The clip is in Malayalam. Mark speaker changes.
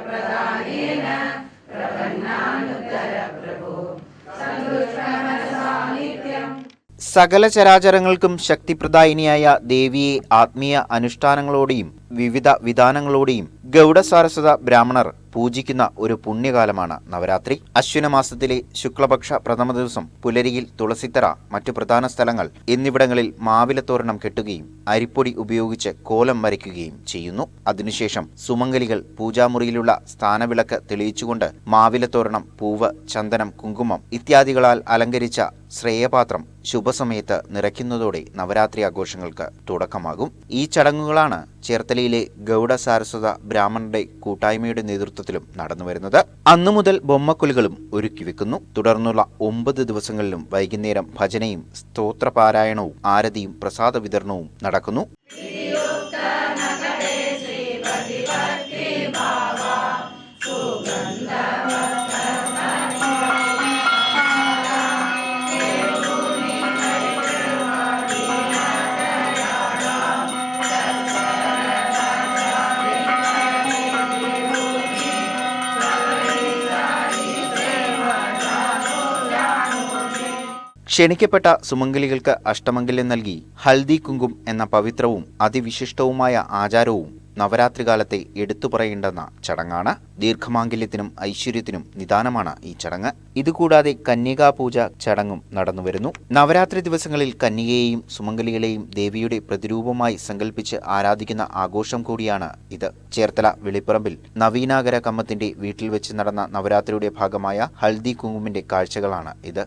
Speaker 1: प्रदानेन സകല ചരാചരങ്ങൾക്കും ശക്തിപ്രദായിനിയായ ദേവിയെ ആത്മീയ അനുഷ്ഠാനങ്ങളോടെയും വിവിധ വിധാനങ്ങളോടെയും ഗൗഡസാരസ്വത ബ്രാഹ്മണർ പൂജിക്കുന്ന ഒരു പുണ്യകാലമാണ് നവരാത്രി. അശ്വിന മാസത്തിലെ ശുക്ലപക്ഷ പ്രഥമ ദിവസം പുലരിയിൽ തുളസിത്തറ മറ്റു പ്രധാന സ്ഥലങ്ങൾ എന്നിവിടങ്ങളിൽ മാവിലത്തോരണം കെട്ടുകയും അരിപ്പൊടി ഉപയോഗിച്ച് കോലം വരയ്ക്കുകയും ചെയ്യുന്നു. അതിനുശേഷം സുമംഗലികൾ പൂജാമുറിയിലുള്ള സ്ഥാനവിളക്ക് തെളിയിച്ചുകൊണ്ട് മാവിലത്തോരണം പൂവ് ചന്ദനം കുങ്കുമം ഇത്യാദികളാൽ അലങ്കരിച്ച ശ്രേയപാത്രം ശുഭസമയത്ത് നിറയ്ക്കുന്നതോടെ നവരാത്രി ആഘോഷങ്ങൾക്ക് തുടക്കമാകും. ഈ ചടങ്ങുകളാണ് ചേർത്തലയിലെ ഗൗഡ സാരസ്വത ബ്രാഹ്മണരുടെ കൂട്ടായ്മയുടെ നേതൃത്വത്തിലും നടന്നുവരുന്നത്. അന്നു മുതൽ ബൊമ്മക്കൊലുകളും ഒരുക്കി വെക്കുന്നു. തുടർന്നുള്ള ഒമ്പത് ദിവസങ്ങളിലും വൈകുന്നേരം ഭജനയും സ്തോത്രപാരായണവും ആരതിയും പ്രസാദ വിതരണവും നടക്കുന്നു. ക്ഷണിക്കപ്പെട്ട സുമംഗലികൾക്ക് അഷ്ടമംഗല്യം നൽകി ഹൽദി കുങ്കും എന്ന പവിത്രവും അതിവിശിഷ്ടവുമായ ആചാരവും നവരാത്രി കാലത്തെ എടുത്തു പറയേണ്ടെന്ന ചടങ്ങാണ്. ദീർഘമാംഗല്യത്തിനും ഐശ്വര്യത്തിനും നിദാനമാണ് ഈ ചടങ്ങ്. ഇതുകൂടാതെ കന്യകാപൂജ ചടങ്ങും നടന്നുവരുന്നു. നവരാത്രി ദിവസങ്ങളിൽ കന്യകയെയും സുമംഗലികളെയും ദേവിയുടെ പ്രതിരൂപമായി സങ്കല്പിച്ച് ആരാധിക്കുന്ന ആഘോഷം കൂടിയാണ് ഇത്. ചേർത്തല വെളിപ്പറമ്പിൽ നവീനാഗര കമ്മത്തിന്റെ വീട്ടിൽ വെച്ച് നടന്ന നവരാത്രിയുടെ ഭാഗമായ ഹൽദി കുങ്കുമിന്റെ കാഴ്ചകളാണ് ഇത്.